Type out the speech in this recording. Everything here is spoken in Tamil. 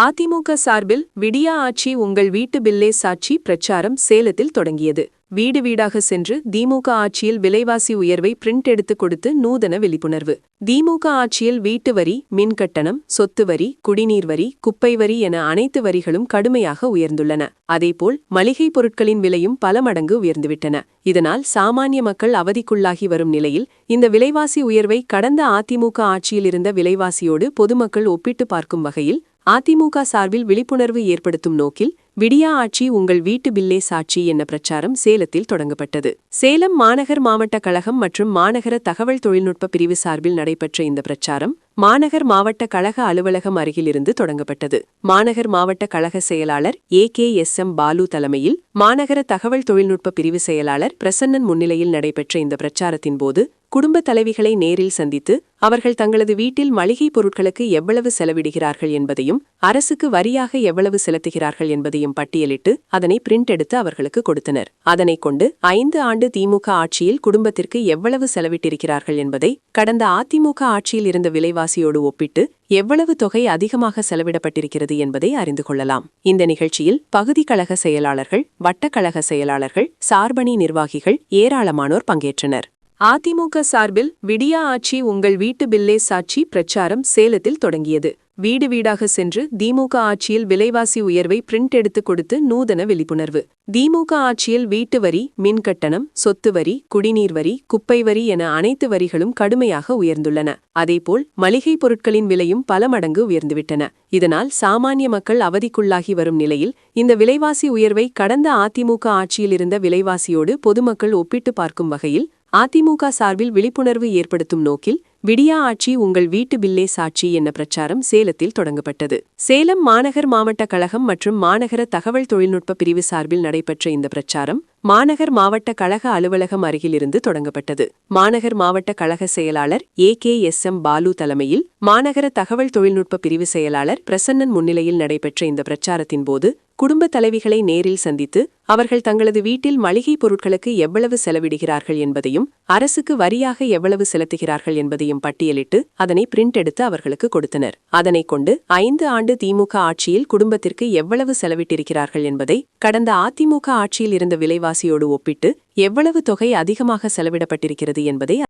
அதிமுக சார்பில் விடியா ஆட்சி உங்கள் வீட்டு பில்லே சாட்சி பிரச்சாரம் சேலத்தில் தொடங்கியது. வீடு வீடாக சென்று திமுக ஆட்சியில் விலைவாசி உயர்வை பிரிண்ட் எடுத்து கொடுத்து நூதன விழிப்புணர்வு. திமுக ஆட்சியில் வீட்டு வரி மின்கட்டணம் சொத்து வரி குடிநீர் வரி குப்பை வரி என அனைத்து வரிகளும் கடுமையாக உயர்ந்துள்ளன. அதேபோல் மளிகை பொருட்களின் விலையும் பல மடங்கு உயர்ந்துவிட்டன. இதனால் சாமானிய மக்கள் அவதிக்குள்ளாகி வரும் நிலையில் இந்த விலைவாசி உயர்வை கடந்த அதிமுக ஆட்சியில் இருந்த விலைவாசியோடு பொதுமக்கள் ஒப்பிட்டு பார்க்கும் வகையில் அதிமுக சார்பில் விழிப்புணர்வு ஏற்படுத்தும் நோக்கில் விடியா ஆட்சி உங்கள் வீட்டு பில்லே சாட்சி என்ற பிரச்சாரம் சேலத்தில் தொடங்கப்பட்டது. சேலம் மாநகர் மாவட்ட கழகம் மற்றும் மாநகர தகவல் தொழில்நுட்ப பிரிவு சார்பில் நடைபெற்ற இந்த பிரச்சாரம் மாநகர் மாவட்ட கழக அலுவலகம் அருகிலிருந்து தொடங்கப்பட்டது. மாநகர் மாவட்ட கழக செயலாளர் A K S M Balu தலைமையில் மாநகர தகவல் தொழில்நுட்ப பிரிவு செயலாளர் பிரசன்னன் முன்னிலையில் நடைபெற்ற இந்த பிரச்சாரத்தின் போது குடும்ப தலைவிகளை நேரில் சந்தித்து அவர்கள் தங்களது வீட்டில் மளிகை பொருட்களுக்கு எவ்வளவு செலவிடுகிறார்கள் என்பதையும் அரசுக்கு வரியாக எவ்வளவு செலுத்துகிறார்கள் என்பதையும் பட்டியலிட்டு அதனை பிரிண்ட் எடுத்து அவர்களுக்கு கொடுத்தனர். அதனைக் கொண்டு ஐந்து ஆண்டு திமுக ஆட்சியில் குடும்பத்திற்கு எவ்வளவு செலவிட்டிருக்கிறார்கள் என்பதை கடந்த அதிமுக ஆட்சியில் இருந்த விலைவாசியோடு ஒப்பிட்டு எவ்வளவு தொகை அதிகமாக செலவிடப்பட்டிருக்கிறது என்பதை அறிந்து கொள்ளலாம். இந்த நிகழ்ச்சியில் பகுதி கழக செயலாளர்கள் வட்டக்கழக செயலாளர்கள் சார்பணி நிர்வாகிகள் ஏராளமானோர் பங்கேற்றனர். அதிமுக சார்பில் விடியா ஆட்சி உங்கள் வீட்டு பில்லே சாட்சி பிரச்சாரம் சேலத்தில் தொடங்கியது. வீடு வீடாக சென்று திமுக ஆட்சியில் விலைவாசி உயர்வை பிரிண்ட் எடுத்து கொடுத்து நூதன விழிப்புணர்வு. திமுக ஆட்சியில் வீட்டு வரி மின்கட்டணம் சொத்து வரி குடிநீர் வரி குப்பை வரி என அனைத்து வரிகளும் கடுமையாக உயர்ந்துள்ளன. அதேபோல் மளிகை பொருட்களின் விலையும் பல மடங்கு உயர்ந்துவிட்டன. இதனால் சாமானிய மக்கள் அவதிக்குள்ளாகி வரும் நிலையில் இந்த விலைவாசி உயர்வை கடந்த அதிமுக ஆட்சியில் இருந்த விலைவாசியோடு பொதுமக்கள் ஒப்பிட்டு பார்க்கும் வகையில் அதிமுக சார்பில் விழிப்புணர்வு ஏற்படுத்தும் நோக்கில் விடியா ஆட்சி உங்கள் வீட்டு பில்லே சாட்சி என்ற பிரச்சாரம் சேலத்தில் தொடங்கப்பட்டது. சேலம் மாநகர் மாவட்ட கழகம் மற்றும் மாநகர தகவல் தொழில்நுட்ப பிரிவு சார்பில் நடைபெற்ற இந்த பிரச்சாரம் மாநகர் மாவட்ட கழக அலுவலகம் அருகிலிருந்து தொடங்கப்பட்டது. மாநகர் மாவட்ட கழக செயலாளர் A K S M Balu தலைமையில் மாநகர தகவல் தொழில்நுட்ப பிரிவு செயலாளர் பிரசன்னன் முன்னிலையில் நடைபெற்ற இந்த பிரச்சாரத்தின் போது குடும்ப தலைவிகளை நேரில் சந்தித்து அவர்கள் தங்களது வீட்டில் மளிகை பொருட்களுக்கு எவ்வளவு செலவிடுகிறார்கள் என்பதையும் அரசுக்கு வரியாக எவ்வளவு செலுத்துகிறார்கள் என்பதையும் பட்டியலிட்டு அதனை பிரிண்ட் எடுத்து அவர்களுக்கு கொடுத்தனர். அதனைக் கொண்டு ஐந்து ஆண்டு திமுக ஆட்சியில் குடும்பத்திற்கு எவ்வளவு செலவிட்டிருக்கிறார்கள் என்பதை கடந்த அதிமுக ஆட்சியில் இருந்த விலைவாசியோடு ஒப்பிட்டு எவ்வளவு தொகை அதிகமாக செலவிடப்பட்டிருக்கிறது என்பதை